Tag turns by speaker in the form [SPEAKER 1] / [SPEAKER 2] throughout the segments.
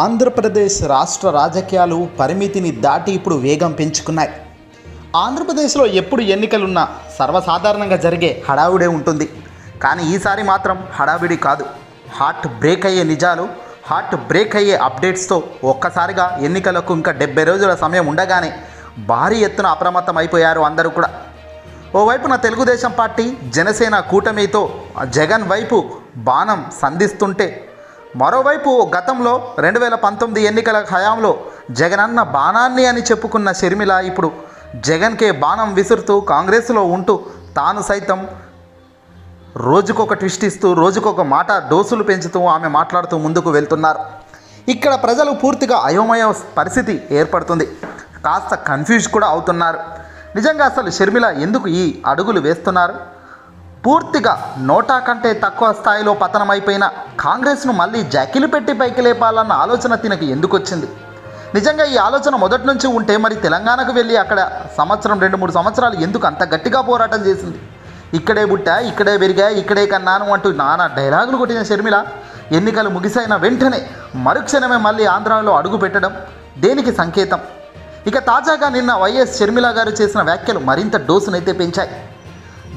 [SPEAKER 1] ఆంధ్రప్రదేశ్ రాష్ట్ర రాజకీయాలు పరిమితిని దాటి ఇప్పుడు వేగం పెంచుకున్నాయి. ఆంధ్రప్రదేశ్లో ఎప్పుడు ఎన్నికలున్నా సర్వసాధారణంగా జరిగే హడావుడే ఉంటుంది. కానీ ఈసారి మాత్రం హడావిడి కాదు. హార్ట్ బ్రేక్ అయ్యే నిజాలు హార్ట్ బ్రేక్ అయ్యే అప్డేట్స్తో ఒక్కసారిగా ఎన్నికలకు ఇంకా డెబ్బై రోజుల సమయం ఉండగానే భారీ ఎత్తున అప్రమత్తం అయిపోయారు అందరూ కూడా. ఓవైపున తెలుగుదేశం పార్టీ జనసేన కూటమితో జగన్ వైపు బాణం సంధిస్తుంటే మరోవైపు గతంలో రెండు వేల పంతొమ్మిది ఎన్నికల హయాంలో జగనన్న బాణాన్ని అని చెప్పుకున్న షర్మిల ఇప్పుడు జగన్కే బాణం విసురుతూ కాంగ్రెస్లో ఉంటూ తాను సైతం రోజుకొక ట్విస్ట్ ఇస్తూ రోజుకొక మాట డోసులు పెంచుతూ ఆమె మాట్లాడుతూ ముందుకు వెళ్తున్నారు. ఇక్కడ ప్రజలు పూర్తిగా అయోమయ పరిస్థితి ఏర్పడుతుంది. కాస్త కన్ఫ్యూజ్ కూడా అవుతున్నారు. నిజంగా అసలు షర్మిల ఎందుకు ఈ అడుగులు వేస్తున్నారు? పూర్తిగా నోటా కంటే తక్కువ స్థాయిలో పతనమైపోయిన కాంగ్రెస్ను మళ్ళీ జాకిలు పెట్టి పైకి లేపాలన్న ఆలోచన తినకి ఎందుకు వచ్చింది నిజంగా ఈ ఆలోచన మొదటి నుంచి ఉంటే మరి తెలంగాణకు వెళ్ళి అక్కడ సంవత్సరం రెండు మూడు సంవత్సరాలు ఎందుకు అంత గట్టిగా పోరాటం చేసింది? ఇక్కడే పుట్టా ఇక్కడే పెరిగా ఇక్కడే కన్నాను అంటూ నానా డైలాగులు కొట్టిన షర్మిల ఎన్నికలు ముగిసైన వెంటనే మరుక్షణమే మళ్ళీ ఆంధ్రాలో అడుగు పెట్టడం దేనికి సంకేతం? ఇక తాజాగా నిన్న వైఎస్ షర్మిల గారు చేసిన వ్యాఖ్యలు మరింత డోసునైతే పెంచాయి.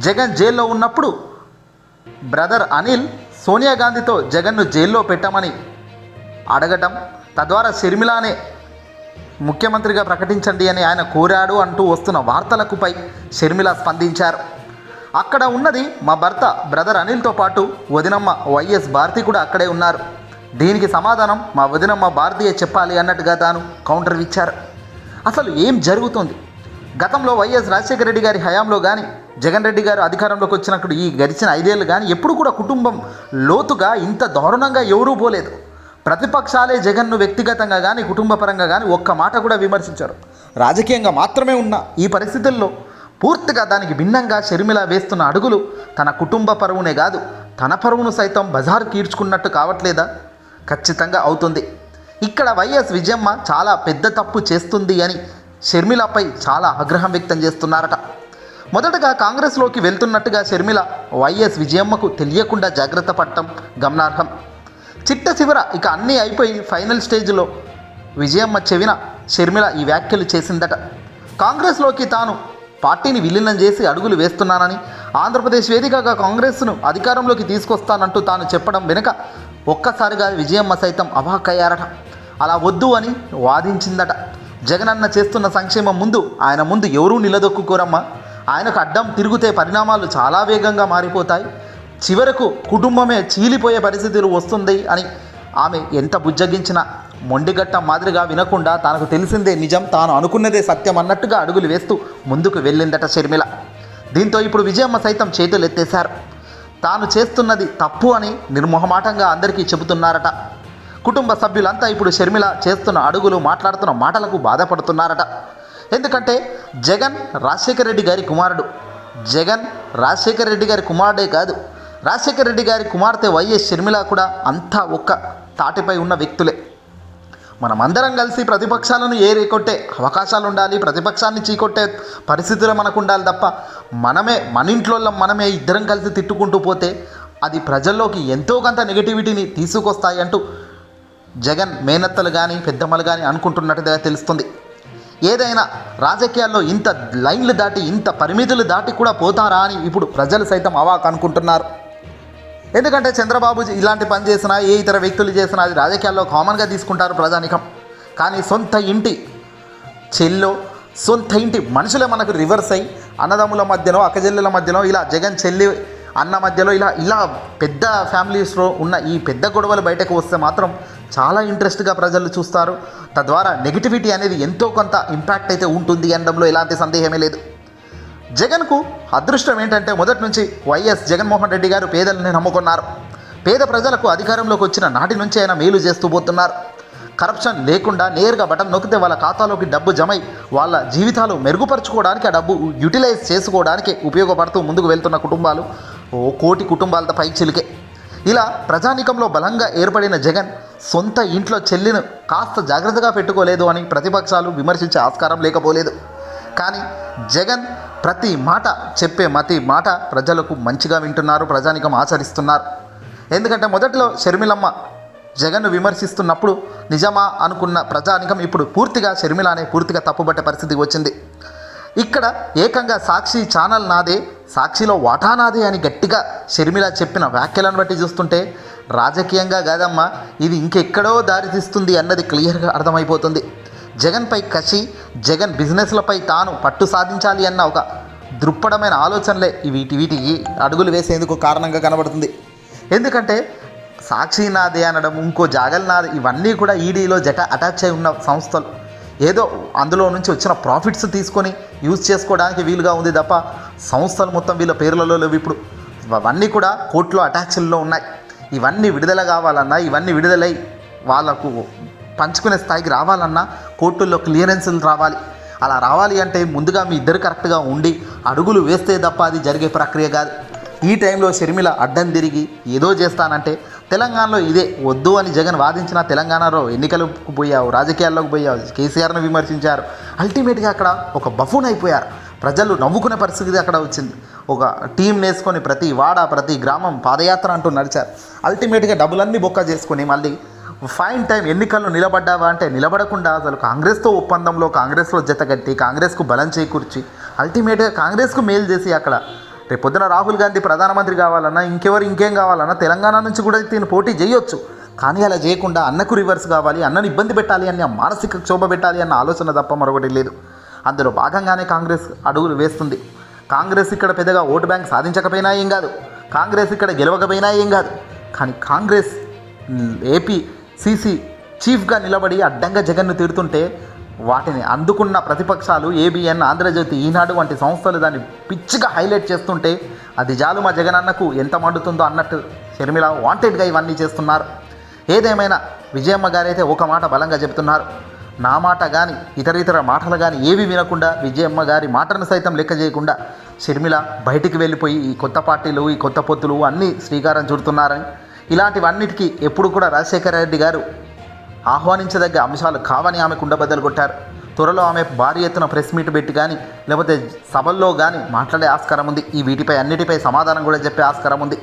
[SPEAKER 1] జగన్ జైల్లో ఉన్నప్పుడు బ్రదర్ అనిల్ సోనియా గాంధీతో జగన్ను జైల్లో పెట్టమని అడగటం తద్వారా షర్మిలానే ముఖ్యమంత్రిగా ప్రకటించండి అని ఆయన కోరాడు అంటూ వస్తున్న వార్తలకుపై షర్మిల స్పందించారు. అక్కడ ఉన్నది మా భర్త బ్రదర్ అనిల్తో పాటు వదినమ్మ వైఎస్ భారతి కూడా అక్కడే ఉన్నారు. దీనికి సమాధానం మా వదినమ్మ భారతీయ చెప్పాలి అన్నట్టుగా తాను కౌంటర్ ఇచ్చారు అసలు ఏం జరుగుతుంది? గతంలో వైఎస్ రాజశేఖర రెడ్డి గారి హయాంలో కానీ జగన్ రెడ్డి గారు అధికారంలోకి వచ్చినప్పుడు ఈ గడిచిన ఐదేళ్ళు కానీ ఎప్పుడు కూడా కుటుంబం లోతుగా ఇంత దారుణంగా ఎవరూ పోలేదు. ప్రతిపక్షాలే జగన్ను వ్యక్తిగతంగా కానీ కుటుంబపరంగా కానీ ఒక్క మాట కూడా విమర్శించారు. రాజకీయంగా మాత్రమే ఉన్న ఈ పరిస్థితుల్లో పూర్తిగా దానికి భిన్నంగా షర్మిల వేస్తున్న అడుగులు తన కుటుంబ పరువునే కాదు తన పరువును సైతం బజారు కీడ్చుకున్నట్టు కావట్లేదా? ఖచ్చితంగా అవుతుంది. ఇక్కడ వైఎస్ విజయమ్మ చాలా పెద్ద తప్పు చేస్తుంది అని షర్మిలపై చాలా ఆగ్రహం వ్యక్తం చేస్తున్నారట. మొదటగా కాంగ్రెస్లోకి వెళ్తున్నట్టుగా షర్మిల వైఎస్ విజయమ్మకు తెలియకుండా జాగ్రత్త పడటం గమనార్హం. చిట్ట చివర ఇక అన్నీ అయిపోయి ఫైనల్ స్టేజ్లో విజయమ్మ చెవిన షర్మిల ఈ వ్యాఖ్యలు చేసిందట. కాంగ్రెస్లోకి తాను పార్టీని విలీనం చేసి అడుగులు వేస్తున్నానని ఆంధ్రప్రదేశ్ వేదికగా కాంగ్రెస్ను అధికారంలోకి తీసుకొస్తానంటూ తాను చెప్పడం వెనుక ఒక్కసారిగా విజయమ్మ సైతం అవాక్కయ్యారట. అలా వద్దు అని వాదించిందట. జగనన్న చేస్తున్న సంక్షేమం ముందు ఆయన ముందు ఎవరూ నిలదొక్కుకోరమ్మా. ఆయనకు అడ్డం తిరిగితే పరిణామాలు చాలా వేగంగా మారిపోతాయి. చివరకు కుటుంబమే చీలిపోయే పరిస్థితులు వస్తుంది అని ఆమె ఎంత బుజ్జగించినా మొండిగట్ట మాదిరిగా వినకుండా తనకు తెలిసిందే నిజం తాను అనుకున్నదే సత్యం అన్నట్టుగా అడుగులు వేస్తూ ముందుకు వెళ్ళిందట షర్మిల. దీంతో ఇప్పుడు విజయమ్మ సైతం చేతులు ఎత్తేశారు తాను చేస్తున్నది తప్పు అని నిర్మోహమాటంగా అందరికీ చెబుతున్నారట. కుటుంబ సభ్యులంతా ఇప్పుడు షర్మిల చేస్తున్న అడుగులు మాట్లాడుతున్న మాటలకు బాధపడుతున్నారట. ఎందుకంటే జగన్ రాజశేఖర రెడ్డి గారి కుమారుడు. జగన్ రాజశేఖర రెడ్డి గారి కుమారుడే కాదు. రాజశేఖర రెడ్డి గారి కుమార్తె వైఎస్ షర్మిల కూడా అంతా ఒక్క తాటిపై ఉన్న వ్యక్తులే. మనమందరం కలిసి ప్రతిపక్షాలను ఏరికొట్టే అవకాశాలు ఉండాలి ప్రతిపక్షాన్ని చీకొట్టే పరిస్థితులు మనకు ఉండాలి తప్ప మనమే మన ఇంట్లో మనమే ఇద్దరం కలిసి తిట్టుకుంటూ పోతే అది ప్రజల్లోకి ఎంతో కొంత నెగిటివిటీని తీసుకొస్తాయి అంటూ జగన్ మేనత్తలు కానీ పెద్దమ్మలు కానీ అనుకుంటున్నట్టుగా తెలుస్తుంది. ఏదైనా రాజకీయాల్లో ఇంత లైన్లు దాటి ఇంత పరిమితులు దాటి కూడా పోతారా అని ఇప్పుడు ప్రజలు సైతం అవాక్ అనుకుంటున్నారు. ఎందుకంటే చంద్రబాబు ఇలాంటి పని చేసినా ఏ ఇతర వ్యక్తులు చేసినా అది రాజకీయాల్లో కామన్గా తీసుకుంటారు ప్రజానికం. కానీ సొంత ఇంటి చెల్లో సొంత ఇంటి మనుషులే మనకు రివర్స్ అయ్యి అన్నదమ్ముల మధ్యలో అక్కజెల్లెల మధ్యలో ఇలా జగన్ చెల్లి అన్న మధ్యలో ఇలా ఇలా పెద్ద ఫ్యామిలీస్లో ఉన్న ఈ పెద్ద గొడవలు బయటకు వస్తే మాత్రం చాలా ఇంట్రెస్ట్గా ప్రజలు చూస్తారు. తద్వారా నెగిటివిటీ అనేది ఎంతో కొంత ఇంపాక్ట్ అయితే ఉంటుంది అనడంలో ఎలాంటి సందేహమే లేదు. జగన్కు అదృష్టం ఏంటంటే మొదటి నుంచి వైఎస్ జగన్మోహన్ రెడ్డి గారు పేదలని నమ్ముకున్నారు. పేద ప్రజలకు అధికారంలోకి వచ్చిన నాటి నుంచి ఆయన మేలు చేస్తూ పోతున్నారు. కరప్షన్ లేకుండా నేరుగా బటన్ నొక్కితే వాళ్ళ ఖాతాలోకి డబ్బు జమై వాళ్ళ జీవితాలు మెరుగుపరుచుకోవడానికి ఆ డబ్బు యూటిలైజ్ చేసుకోవడానికి ఉపయోగపడుతూ ముందుకు వెళ్తున్న కుటుంబాలు. ఓ కోటి కుటుంబాలతో పై చిలికే. ఇలా ప్రజానికంలో బలంగా ఏర్పడిన జగన్ సొంత ఇంట్లో చెల్లిని కాస్త జాగ్రత్తగా పెట్టుకోలేదు అని ప్రతిపక్షాలు విమర్శించే ఆస్కారం లేకపోలేదు. కానీ జగన్ ప్రతి మాట చెప్పే మతి మాట ప్రజలకు మంచిగా వింటున్నారు ప్రజానికం ఆచరిస్తున్నారు. ఎందుకంటే మొదట్లో షర్మిలమ్మ జగన్ను విమర్శిస్తున్నప్పుడు నిజమా అనుకున్న ప్రజానికం ఇప్పుడు పూర్తిగా షర్మిలానే పూర్తిగా తప్పుబట్టే పరిస్థితికి వచ్చింది. ఇక్కడ ఏకంగా సాక్షి ఛానల్ నాదే సాక్షిలో వాటా నాదే అని గట్టిగా షర్మిల చెప్పిన వ్యాఖ్యలను బట్టి చూస్తుంటే రాజకీయంగా కాదమ్మా ఇది ఇంకెక్కడో దారితీస్తుంది అన్నది క్లియర్గా అర్థమైపోతుంది. జగన్పై కసి జగన్ బిజినెస్లపై తాను పట్టు సాధించాలి అన్న ఒక దృప్పడమైన ఆలోచనలే వీటి వీటికి అడుగులు వేసేందుకు కారణంగా కనబడుతుంది. ఎందుకంటే సాక్షి నాదే అనడం ఇంకో జాగల్ నాది ఇవన్నీ కూడా ఈడీలో జట అటాచ్ అయి ఉన్న సంస్థలు. ఏదో అందులో నుంచి వచ్చిన ప్రాఫిట్స్ తీసుకొని యూజ్ చేసుకోవడానికి వీలుగా ఉంది తప్ప సంస్థలు మొత్తం వీళ్ళ పేర్లలో లేవు ఇప్పుడు. అవన్నీ కూడా కోర్టులో అటాచ్ల్లో ఉన్నాయి. ఇవన్నీ విడుదల కావాలన్నా ఇవన్నీ విడుదలై వాళ్ళకు పంచుకునే స్థాయికి రావాలన్నా కోర్టుల్లో క్లియరెన్సులు రావాలి. అలా రావాలి అంటే ముందుగా మీ ఇద్దరు కరెక్ట్గా ఉండి అడుగులు వేస్తే తప్ప అది జరిగే ప్రక్రియ కాదు. ఈ టైంలో షర్మిల అడ్డం తిరిగి ఏదో చేస్తానంటే తెలంగాణలో ఇదే వద్దు అని జగన్ వాదించిన తెలంగాణలో ఎన్నికలకు పోయావు రాజకీయాల్లోకి పోయావు కేసీఆర్ను విమర్శించారు. అల్టిమేట్గా అక్కడ ఒక బఫూన్ అయిపోయారు. ప్రజలు నవ్వుకునే పరిస్థితి అక్కడ వచ్చింది. ఒక టీం నేసుకొని ప్రతి వాడ ప్రతి గ్రామం పాదయాత్ర అంటూ నడిచారు. అల్టిమేట్గా డబ్బులన్నీ బొక్క చేసుకొని మళ్ళీ ఫైన్ టైం ఎన్నికల్లో నిలబడ్డావా అంటే నిలబడకుండా అసలు కాంగ్రెస్తో ఒప్పందంలో కాంగ్రెస్లో జతగట్టి కాంగ్రెస్కు బలం చేకూర్చి అల్టిమేట్గా కాంగ్రెస్కు మేలు చేసి అక్కడ రేపు పొద్దున రాహుల్ గాంధీ ప్రధానమంత్రి కావాలన్నా ఇంకెవరు ఇంకేం కావాలన్నా తెలంగాణ నుంచి కూడా దీన్ని పోటీ చేయొచ్చు. కానీ అలా చేయకుండా అన్నకు రివర్స్ కావాలి అన్నను ఇబ్బంది పెట్టాలి అన్న మానసిక క్షోభ పెట్టాలి అన్న ఆలోచన తప్ప మరొకటి లేదు. అందులో భాగంగానే కాంగ్రెస్ అడుగులు వేస్తుంది. కాంగ్రెస్ ఇక్కడ పెద్దగా ఓటు బ్యాంక్ సాధించకపోయినా ఏం కాదు. కాంగ్రెస్ ఇక్కడ గెలవకపోయినా ఏం కాదు. కానీ కాంగ్రెస్ ఏపీ సీసీ చీఫ్గా నిలబడి అడ్డంగా జగన్ను తిడుతుంటే వాటిని అందుకున్న ప్రతిపక్షాలు ఏబిఎన్ ఆంధ్రజ్యోతి ఈనాడు వంటి సంస్థలు దాన్ని పిచ్చిగా హైలైట్ చేస్తుంటే అది జాలు మా జగనన్నకు ఎంత మండుతుందో అన్నట్టు షర్మిల వాంటెడ్గా ఇవన్నీ చేస్తున్నారు. ఏదేమైనా విజయమ్మ గారైతే ఒక మాట బలంగా చెబుతున్నారు. నా మాట కానీ ఇతర ఇతర మాటలు కానీ ఏవి వినకుండా విజయమ్మ గారి మాటను సైతం లెక్క చేయకుండా షర్మిల బయటికి వెళ్ళిపోయి ఈ కొత్త పార్టీలు ఈ కొత్త పొత్తులు అన్నీ శ్రీకారం చుడుతున్నారని. ఇలాంటివన్నిటికీ ఎప్పుడు కూడా రాజశేఖర రెడ్డి గారు ఆహ్వానించదగ్గ అంశాలు కావని ఆమె కుండబద్దలు కొట్టారు. త్వరలో ఆమె భారీ ఎత్తున ప్రెస్ మీట్ పెట్టి కానీ లేకపోతే సభల్లో కానీ మాట్లాడే ఆస్కారం ఉంది. ఈ వీటిపై అన్నిటిపై సమాధానం కూడా చెప్పే ఆస్కారం ఉంది.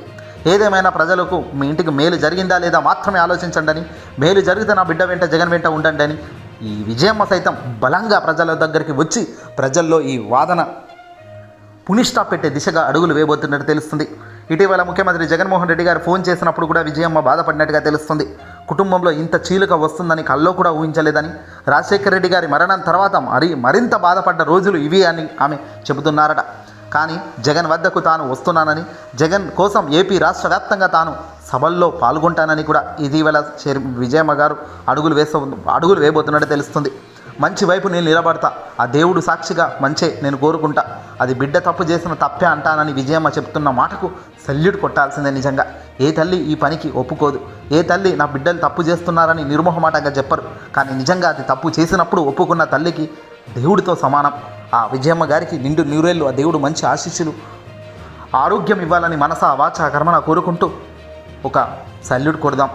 [SPEAKER 1] ఏదేమైనా ప్రజలకు మీ ఇంటికి మేలు జరిగిందా లేదా మాత్రమే ఆలోచించండి అని మేలు జరిగితే నా బిడ్డ వెంట జగన్ వెంట ఉండండి అని ఈ విజయమ్మ సైతం బలంగా ప్రజల దగ్గరికి వచ్చి ప్రజల్లో ఈ వాదన పునిష్టా పెట్టే దిశగా అడుగులు వేయబోతున్నట్టు తెలుస్తుంది. ఇటీవల ముఖ్యమంత్రి జగన్మోహన్ రెడ్డి గారు ఫోన్ చేసినప్పుడు కూడా విజయమ్మ బాధపడినట్టుగా తెలుస్తుంది. కుటుంబంలో ఇంత చీలిక వస్తుందని కల్లో కూడా ఊహించలేదని రాజశేఖర రెడ్డి గారి మరణం తర్వాత మరి మరింత బాధపడ్డ రోజులు ఇవి అని ఆమె చెబుతున్నారట. కానీ జగన్ వద్దకు తాను వస్తున్నానని జగన్ కోసం ఏపీ రాష్ట్ర వ్యాప్తంగా తాను సభల్లో పాల్గొంటానని కూడా ఇటీవల షేర్- విజయమ్మ గారు అడుగులు వేస్తూ అడుగులు వేయబోతున్నట్టు తెలుస్తుంది. మంచి వైపు నేను నిలబడతా. ఆ దేవుడు సాక్షిగా మంచే నేను కోరుకుంటా. అది బిడ్డ తప్పు చేసిన తప్పే అంటానని విజయమ్మ చెప్తున్న మాటకు సల్యూట్ కొట్టాల్సిందే నిజంగా. ఏ తల్లి ఈ పనికి ఒప్పుకోదు. ఏ తల్లి నా బిడ్డలు తప్పు చేస్తున్నారని నిర్మోహమాటంగా చెప్పరు. కానీ నిజంగా అది తప్పు చేసినప్పుడు ఒప్పుకున్న తల్లికి దేవుడితో సమానం. ఆ విజయమ్మ గారికి నిండు నూరేళ్ళు. ఆ దేవుడు మంచి ఆశీస్సులు. ఆరోగ్యం ఇవ్వాలని మనస వాచ కర్మన కోరుకుంటూ ఒక సల్యూట్ కొడదాం.